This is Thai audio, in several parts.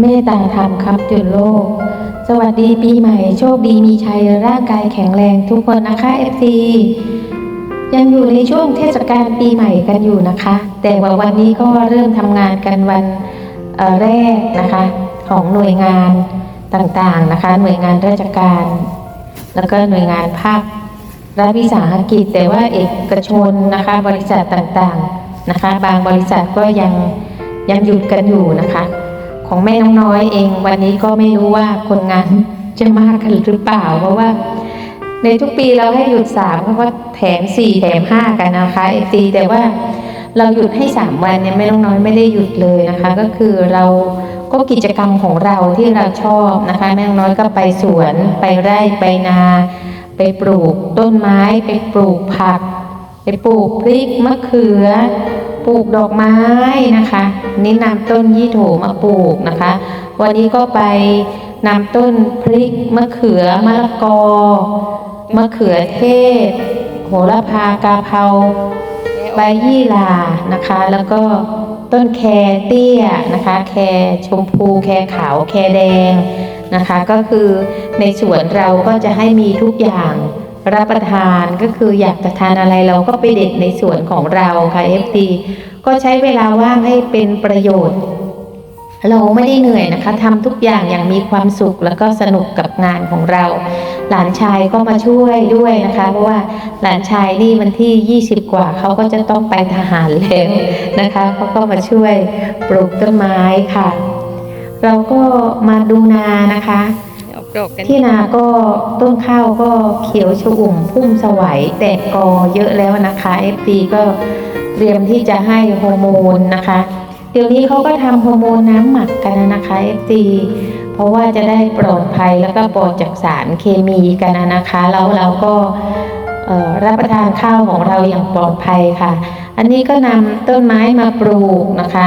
เมตตาธรรมครับจุดโลก สวัสดีปีใหม่โชคดีมีชัยร่างกายแข็งแรงทุกคนนะคะ FC ยังอยู่ในช่วงเทศกาลปีใหม่กันอยู่นะคะ แต่ว่าวันนี้ก็เริ่มทำงานกันวันแรกนะคะ ของหน่วยงานต่างๆนะคะ หน่วยงานราชการ แล้วก็หน่วยงานภาครัฐวิสาหกิจ แต่ว่าเอกชนนะคะ บริษัทต่างๆนะคะ บางบริษัทก็ยังยังหยุดกันอยู่นะคะ ของแม่น้องน้อยเอง วันนี้ก็ไม่รู้ว่าคนงานจะมากกันหรือเปล่า เพราะว่า ในทุกปีเราให้หยุดสามเพราะว่าแถมสี่แถมห้ากันนะคะเอตีแต่ว่าเราหยุดให้สามวันเนี่ยแม่น้องน้อยไม่ได้หยุดเลยนะคะ ก็คือเราก็กิจกรรมของเราที่เราชอบนะคะ แม่น้องน้อยก็ไปสวนไปไร่ไปนา ไปปลูกต้นไม้ ไปปลูกผัก ไปปลูกพริกมะเขือ ปลูกดอกไม้นะคะนี่นำต้นยี่โถมาปลูกนะคะ วันนี้ก็ไปนำต้นพริกมะเขือมะละกอมะเขือเทศ โหระพากาเพราใบยี่หร่านะคะ แล้วก็ต้นแคเตี้ยนะคะ แคชมพูแคขาวแคแดงนะคะ ก็คือในสวนเราก็จะให้มีทุกอย่าง รับประทานก็คืออยากจะทานอะไรเราก็ไปเด็ดในสวนของเราค่ะ FT ก็ใช้เวลาว่างให้เป็นประโยชน์ เราไม่ได้เหนื่อยนะคะทำทุกอย่างอย่างมีความสุขแล้วก็สนุกกับงานของเรา หลานชายก็มาช่วยด้วยนะคะ เพราะว่าหลานชายนี่วันที่ 20 กว่าเขาก็จะต้องไปทหารแล้วนะคะเขาก็มาช่วยปลูกต้นไม้ค่ะ เราก็มาดูนานะคะ ดอกกันที่นาก็ต้นข้าวก็เขียวชอุ่มพุ่มสวัยแตกกอเยอะแล้วนะคะ FD ก็เตรียมที่จะให้ฮอร์โมนนะคะ เดี๋ยวนี้เขาก็ทำฮอร์โมนน้ำหมักกันนะคะ FD เพราะว่าจะได้ปลอดภัยแล้วก็ปลอดจากสารเคมีกันนะคะ แล้วเราก็รับประทานข้าวของเราอย่างปลอดภัยค่ะ อันนี้ก็นำต้นไม้มาปลูกนะคะ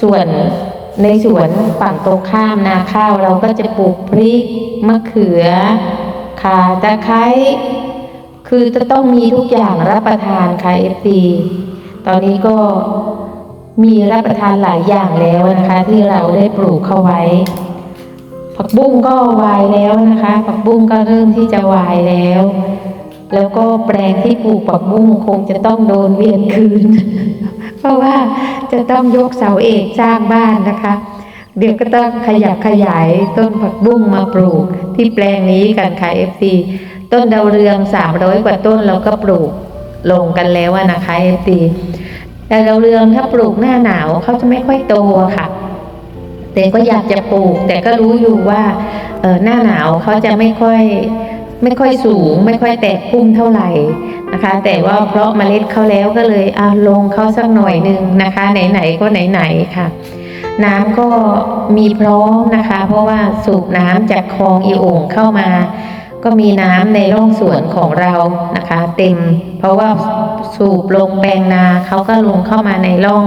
ส่วน ในสวนฝั่งตรงข้ามนาข้าวเราก็จะปลูกพริกมะเขือข่าตะไคร้คือจะต้องมีทุกอย่างรับประทานค่ะเอฟซีตอนนี้ก็มีรับประทานหลายอย่างแล้วนะคะ ที่เราได้ปลูกเข้าไว้ ผักบุ้งก็วายแล้วนะคะ ผักบุ้งก็เริ่มที่จะวายแล้ว แล้วก็แปลงที่ปลูกผักบุ้งคงจะต้องโดนเวียนคืน เพราะว่า จะต้องยกเสาเอกสร้างบ้านนะคะ เดี๋ยวก็ต้องขยับขยายต้นผักบุ้งมาปลูกที่แปลงนี้กันค่ะ FC ต้นดาวเรือง 300 กว่าต้นเราก็ปลูกลงกันแล้วอะนะคะ FC แต่ดาวเรืองถ้าปลูกหน้าหนาวเขาจะไม่ค่อยโตค่ะแต่ก็อยากจะปลูก แต่ก็รู้อยู่ว่าเออหน้าหนาวเขาจะไม่ค่อยไม่ค่อยสูง ไม่ค่อยแตกพุ่มเท่าไหร่ นะคะ แต่ว่าเพราะเมล็ดเขาแล้วก็เลยเอาลงเขาสักหน่อยหนึ่งนะคะ ไหนๆก็ไหนๆค่ะ น้ำก็มีพร้อมนะคะ เพราะว่าสูบน้ำจากคลองอีโอ่งเข้ามา ก็มีน้ำในร่องสวนของเรานะคะ เต็ม เพราะว่าสูบลงแปลงนาเขาก็ลงเข้ามาในร่อง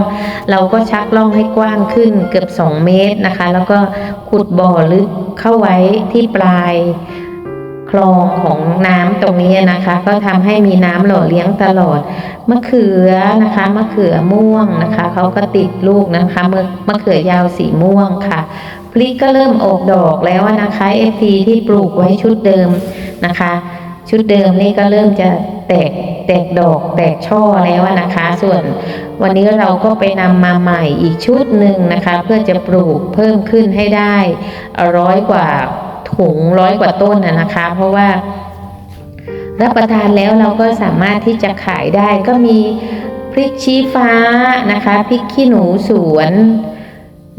เราก็ชักร่องให้กว้างขึ้นเกือบ 2 เมตรนะคะ แล้วก็ขุดบ่อลึกเข้าไว้ที่ปลาย คลองของน้ำตรงนี้นะคะ ก็ทำให้มีน้ำหล่อเลี้ยงตลอดมะเขือนะคะมะเขือม่วงนะคะเขาก็ติดลูกนะคะมะมะเขือยาวสีม่วงค่ะพริกก็เริ่มออกดอกแล้วนะคะเอฟทีที่ปลูกไว้ชุดเดิมนะคะ ชุดเดิมนี่ก็เริ่มจะแตกแตกดอกแตกช่อแล้วนะคะ ส่วนวันนี้เราก็ไปนำมาใหม่อีกชุดหนึ่งนะคะ เพื่อจะปลูกเพิ่มขึ้นให้ได้ร้อยกว่า ถุงร้อยกว่าต้นนะนะคะ เพราะว่ารับประทานแล้วเราก็สามารถที่จะขายได้ก็มีพริกชี้ฟ้านะคะพริกขี้หนูสวน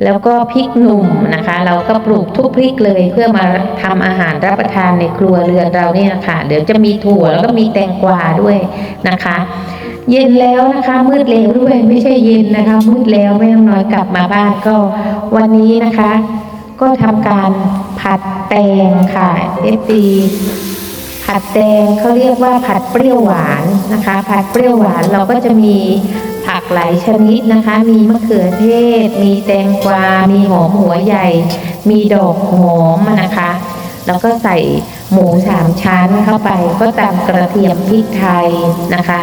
แล้วก็พริกหนุ่มนะคะ เราก็ปลูกทุกพริกเลยเพื่อมาทำอาหารรับประทานในครัวเรือนเราเนี่ยนะคะเดี๋ยวจะมีถั่วแล้วก็มีแตงกวาด้วยนะคะ เย็นแล้วนะคะมืดแล้วด้วยไม่ใช่เย็นนะคะ มืดแล้วไม่อน้อยกลับมาบ้านก็วันนี้นะคะ ก็ทำการ ผัดแตงค่ะเอฟซีผัดแตงเขาเรียกว่าผัดเปรี้ยวหวานนะคะ ผัดเปรี้ยวหวานเราก็จะมีผักหลายชนิดนะคะ มีมะเขือเทศ มีแตงกวา มีหอมหัวใหญ่ มีดอกหอมนะคะ แล้วก็ใส่หมูสามชั้นเข้าไป ก็ตำกระเทียมพริกไทยนะคะ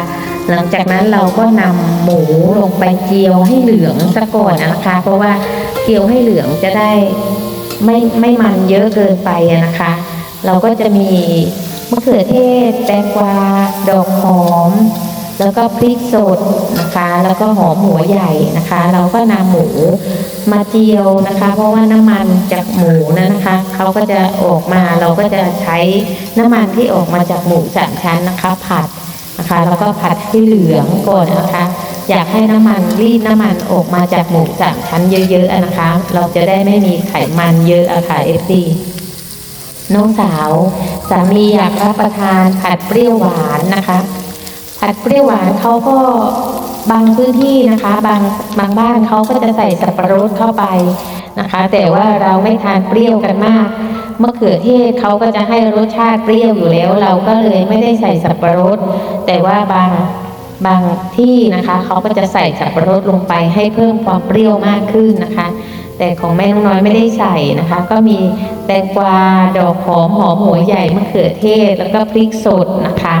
หลังจากนั้นเราก็นำหมูลงไปเจียวให้เหลืองซะก่อนนะคะ เพราะว่าเจียวให้เหลืองจะได้ ไม่ไม่มันเยอะเกินไปนะคะ เราก็จะมีมะเขือเทศ แตงกวา ดอกหอม แล้วก็พริกสดนะคะ แล้วก็หอมหัวใหญ่นะคะ เราก็นำหมูมาเจียวนะคะ เพราะว่าน้ำมันจากหมูนั้นนะคะเขาก็จะออกมาเราก็จะใช้น้ำมันที่ออกมาจากหมูสามชั้นนะคะ ผัดนะคะ แล้วก็ผัดให้เหลืองก่อนนะคะ อยากให้น้ำมันรีดน้ำมันออกมาจากหมูสามชั้นเยอะๆนะคะ เราจะได้ไม่มีไขมันเยอะอะค่ะเอฟซีน้องสาวสามีอยากรับประทานผัดเปรี้ยวหวานนะคะ ผัดเปรี้ยวหวานเขาก็บางพื้นที่นะคะ บางบางบ้านเขาก็จะใส่สับปะรดเข้าไปนะคะ แต่ว่าเราไม่ทานเปรี้ยวกันมากมะเขือเทศเขาก็จะให้รสชาติเปรี้ยวอยู่แล้ว เราก็เลยไม่ได้ใส่สับปะรด แต่ว่าบาง บางที่นะคะเขาก็จะใส่สับปะรดลงไปให้เพิ่มความเปรี้ยวมากขึ้นนะคะ แต่ของแม่น้องน้อยไม่ได้ใส่นะคะ ก็มีแตงกวาดอกหอมหอมหัวใหญ่มะเขือเทศ แล้วก็พริกสดนะคะ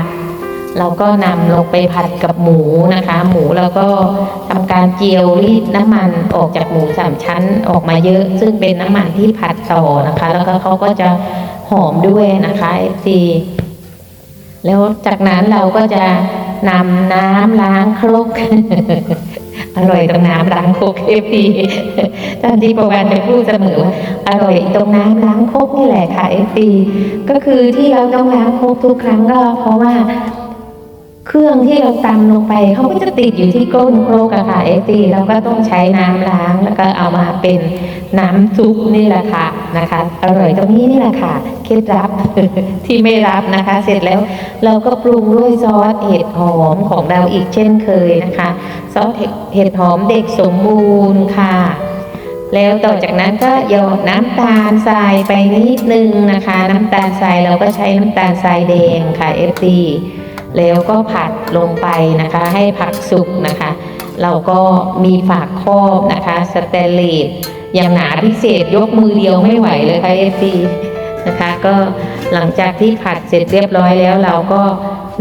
เราก็นำลงไปผัดกับหมูนะคะ หมูเราก็ทำการเจียวรีดน้ำมันออกจากหมูสามชั้นออกมาเยอะ ซึ่งเป็นน้ำมันที่ผัดต่อนะคะ แล้วก็เขาก็จะหอมด้วยนะคะเอฟซีแล้วจากนั้นเราก็จะ นำน้ำล้างครก อร่อยตรงน้ำล้างครกเอฟซีท่านที่ประวันจะพูดเสมอว่าอร่อยตรงน้ำล้างครกนี่แหละค่ะเอฟซีก็คือที่เราต้องล้างครกทุกครั้งก็เพราะว่า เครื่องที่เราตำลงไปเขาก็จะติดอยู่ที่ก้นโครกอะค่ะเอตีเราก็ต้องใช้น้ำล้างแล้วก็เอามาเป็นน้ำซุปนี่แหละค่ะนะคะอร่อยตรงนี้นี่แหละค่ะเคล็ดลับที่ไม่รับนะคะ เสร็จแล้วเราก็ปรุงด้วยซอสเห็ดหอมของเราอีกเช่นเคยนะคะ ซอสเห็ดหอมเด็กสมบูรณ์ค่ะ แล้วต่อจากนั้นก็หยอดน้ำตาลทรายไปนิดนึงนะคะ น้ำตาลทรายเราก็ใช้น้ำตาลทรายแดงค่ะเอฟซี แล้วก็ผัดลงไปนะคะให้ผักสุกนะคะ เราก็มีฝากครอบนะคะสเตนเลสอย่างหนาพิเศษยกมือเดียวไม่ไหวเลยค่ะเอฟซีนะคะก็หลังจากที่ผัดเสร็จเรียบร้อยแล้ว เราก็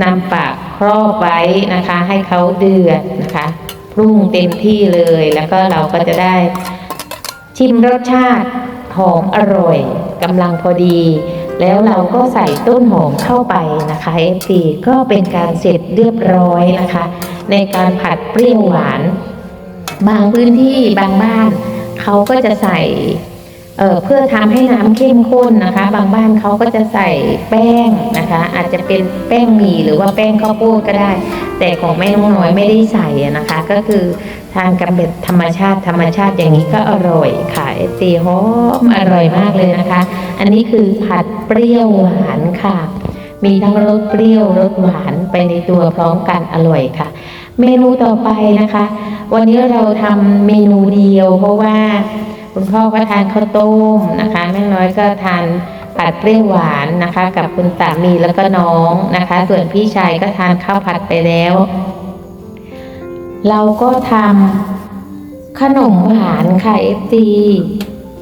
นำปากครอบไว้นะคะ ให้เขาเดือดนะคะปรุงเต็มที่เลยแล้วก็เราก็จะได้ชิมรสชาติหอมอร่อยกำลังพอดี แล้วเราก็ใส่ต้นหอมเข้าไปนะคะ FT ก็เป็นการเสร็จเรียบร้อยนะคะ ในการผัดเปรี้ยวหวาน บางพื้นที่บางบ้านเขาก็จะใส่เเพื่อทำให้น้ำเข้มข้นนะคะ บางบ้านเขาก็จะใส่แป้งนะคะ อาจจะเป็นแป้งหมี่หรือว่าแป้งข้าวโพดก็ได้ แต่ของแม่น้องน้อยไม่ได้ใส่นะคะ ก็คือทานกันแบบธรรมชาติธรรมชาติอย่างนี้ก็อร่อยค่ะเอตีหอมอร่อยมากเลยนะคะ อันนี้คือผัดเปรี้ยวหวานค่ะ มีทั้งรสเปรี้ยวรสหวานไปในตัวพร้อมกันอร่อยค่ะ เมนูต่อไปนะคะ วันนี้เราทำเมนูเดียวเพราะว่าคุณพ่อก็ทานข้าวต้มนะคะแม่น้อยก็ทานผัดเปรี้ยวหวานนะคะ กับคุณสามีแล้วก็น้องนะคะ ส่วนพี่ชายก็ทานข้าวผัดไปแล้ว เราก็ทำขนมหวานค่ะเอฟซี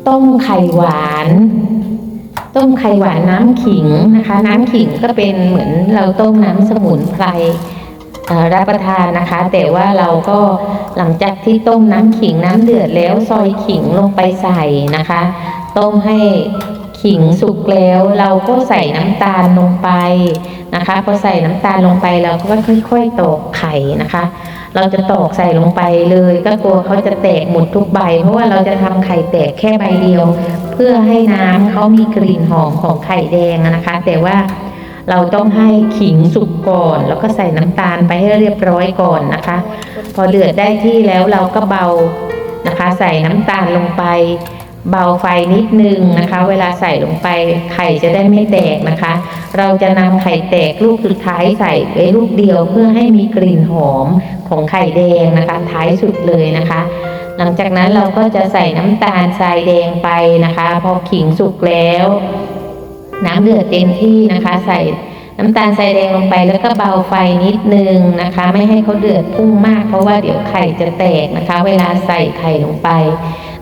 ต้มไข่หวาน ต้มไข่หวานน้ำขิงนะคะ น้ำขิงก็เป็นเหมือนเราต้มน้ำสมุนไพรรับประทานนะคะ แต่ว่าเราก็หลังจากที่ต้มน้ำขิงน้ำเดือดแล้วซอยขิงลงไปใส่นะคะ ต้มให้ขิงสุกแล้วเราก็ใส่น้ำตาลลงไปนะคะพอใส่น้ำตาลลงไปเราก็ค่อย ๆตอกไข่นะคะ เราจะตอกใส่ลงไปเลย ก็กลัวเขาจะแตกหมดทุกใบ เพราะว่าเราจะทำไข่แตกแค่ใบเดียว เพื่อให้น้ำเขามีกลิ่นหอมของไข่แดงนะคะ แต่ว่าเราต้องให้ขิงสุกก่อน แล้วก็ใส่น้ำตาลไปให้เรียบร้อยก่อนนะคะ พอเดือดได้ที่แล้วเราก็เบานะคะ ใส่น้ำตาลลงไป เบาไฟนิดนึงนะคะ เวลาใส่ลงไปไข่จะได้ไม่แตกนะคะ เราจะนำไข่แตกลูกสุดท้ายใส่ไว้ลูกเดียวเพื่อให้มีกลิ่นหอมของไข่แดงนะคะ ท้ายสุดเลยนะคะ หลังจากนั้นเราก็จะใส่น้ำตาลทรายแดงไปนะคะ พอขิงสุกแล้ว น้ำเดือดเต็มที่นะคะ ใส่น้ำตาลทรายแดงลงไปแล้วก็เบาไฟนิดนึงนะคะ ไม่ให้เขาเดือดพุ่งมาก เพราะว่าเดี๋ยวไข่จะแตกนะคะ เวลาใส่ไข่ลงไป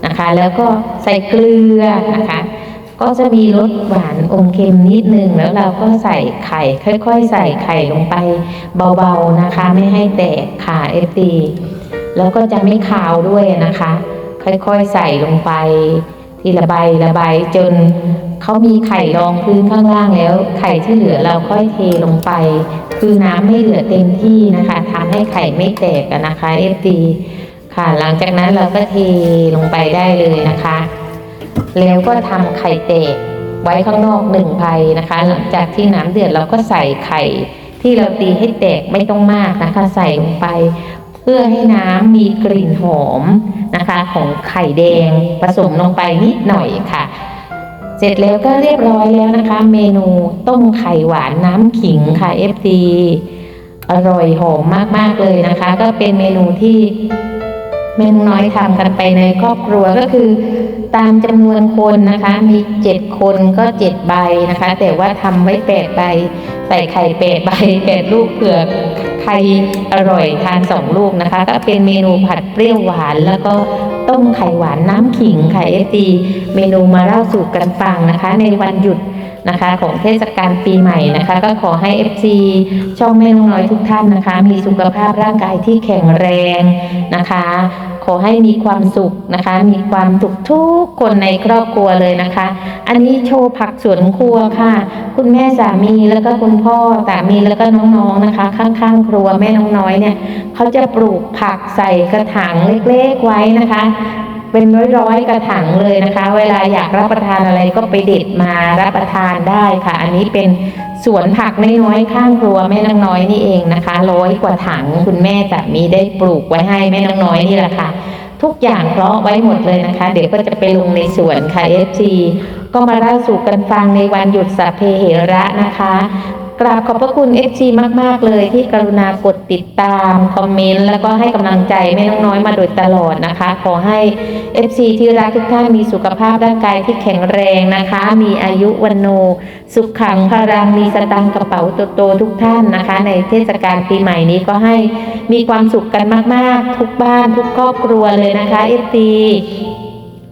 นะคะ แล้วก็ใส่เกลือนะคะ ก็จะมีรสหวานอมเค็มนิดนึง แล้วเราก็ใส่ไข่ ค่อย ๆ ใส่ไข่ลงไปเบาๆนะคะ ไม่ให้แตกค่ะเอฟดีแล้วก็จะไม่คาวด้วยนะคะ ค่อยๆใส่ลงไปทีละใบละใบจนเขามีไข่รองพื้นข้างล่างแล้ว ไข่ที่เหลือเราค่อยเทลงไป คือน้ำไม่เหลือเต็มที่นะคะทำให้ไข่ไม่แตกนะคะเอฟดี ค่ะ หลังจากนั้นเราก็เทลงไปได้เลยนะคะ แล้วก็ทำไข่แตกไว้ข้างนอกหนึ่งใบนะคะ หลังจากที่น้ำเดือดเราก็ใส่ไข่ที่เราตีให้แตกไม่ต้องมากนะคะ ใส่ลงไป เพื่อให้น้ำมีกลิ่นหอมนะคะ ของไข่แดงผสมลงไปนิดหน่อยค่ะเสร็จแล้วก็เรียบร้อยแล้วนะคะ เมนูต้มไข่หวานน้ำขิงค่ะ FD อร่อยหอมมาก ๆ เลยนะคะ ก็เป็นเมนูที่ เมนูน้อยทำกันไปในครอบครัวก็คือ ตามจำนวนคนนะคะ มีเจ็ดคนก็เจ็ดใบนะคะ แต่ว่าทำไว้แปดใบ ใส่ไข่แปดใบแปดลูกเผื่อใครอร่อยทานสองลูกนะคะ ก็เป็นเมนูผัดเปรี้ยวหวาน แล้วก็ต้มไข่หวานน้ำขิงไข่เอตีเมนูมาเล่าสู่กันฟังนะคะ ในวันหยุดนะคะของเทศกาลปีใหม่นะคะ ก็ขอให้ FC ช่องแม่นกน้อยทุกท่านนะคะ มีสุขภาพร่างกายที่แข็งแรงนะคะ ขอให้มีความสุขนะคะ มีความสุขทุกคนในครอบครัวเลยนะคะ อันนี้โชว์ผักสวนครัวค่ะ คุณแม่สามีแล้วก็คุณพ่อสามีแล้วก็น้องๆนะคะ ข้างๆ ครัวแม่น้องน้อยเนี่ยเขาจะปลูกผักใส่กระถางเล็กๆไว้นะคะเป็นร้อยๆกระถางเลยนะคะ เวลาอยากรับประทานอะไรก็ไปเด็ดมารับประทานได้ค่ะ อันนี้เป็น สวนผักน้อยๆข้างครัวแม่นางน้อยนี่เองนะคะร้อยกว่าถังคุณแม่จะมีได้ปลูกไว้ให้แม่นางน้อยนี่แหละค่ะ ทุกอย่างเพราะไว้หมดเลยนะคะ เดี๋ยวก็จะไปลงในสวนค่ะ FC ก็มาเล่าสู่กันฟังในวันหยุดสัพเพเหระนะคะ กราบขอบพระคุณ FC มาก ๆ เลยที่กรุณากดติดตาม คอมเมนต์ แล้วก็ให้กำลังใจแม่น้องน้อยมาโดยตลอดนะคะ ขอให้ FC ที่รักทุกท่านมีสุขภาพร่างกายที่แข็งแรงนะคะ มีอายุวันโน สุขขังพลังมีสตังค์กระเป๋าโตๆทุกท่านนะคะ ในเทศกาลปีใหม่นี้ก็ให้มีความสุขกันมาก ๆ ทุกบ้านทุกครอบครัวเลยนะคะ FC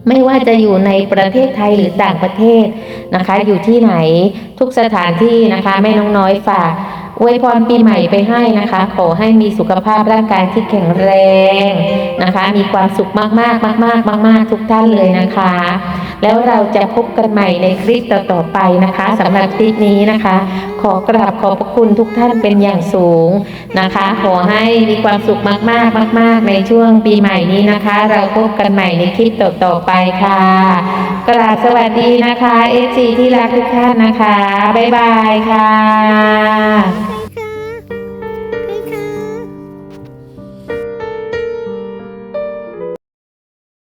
ไม่ว่าจะอยู่ในประเทศไทยหรือต่างประเทศนะคะ อยู่ที่ไหนทุกสถานที่นะคะแม่น้องน้อยฝากอวยพรปีใหม่ไปให้นะคะ ขอให้มีสุขภาพร่างกายที่แข็งแรงนะคะ มีความสุขมากๆมากๆมากๆทุกท่านเลยนะคะ แล้วเราจะพบกันใหม่ในคลิปต่อๆไปนะคะสำหรับคลิปนี้นะคะ ขอกราบขอบพระคุณทุกท่านเป็นอย่างสูงนะคะ ขอให้มีความสุขมากๆ มาก ๆ ในช่วงปีใหม่นี้นะคะ เราพบกันใหม่ในคลิปต่อๆไปค่ะ กราบสวัสดีนะคะเอจีที่รักทุกท่านนะคะ บ๊ายบายค่ะ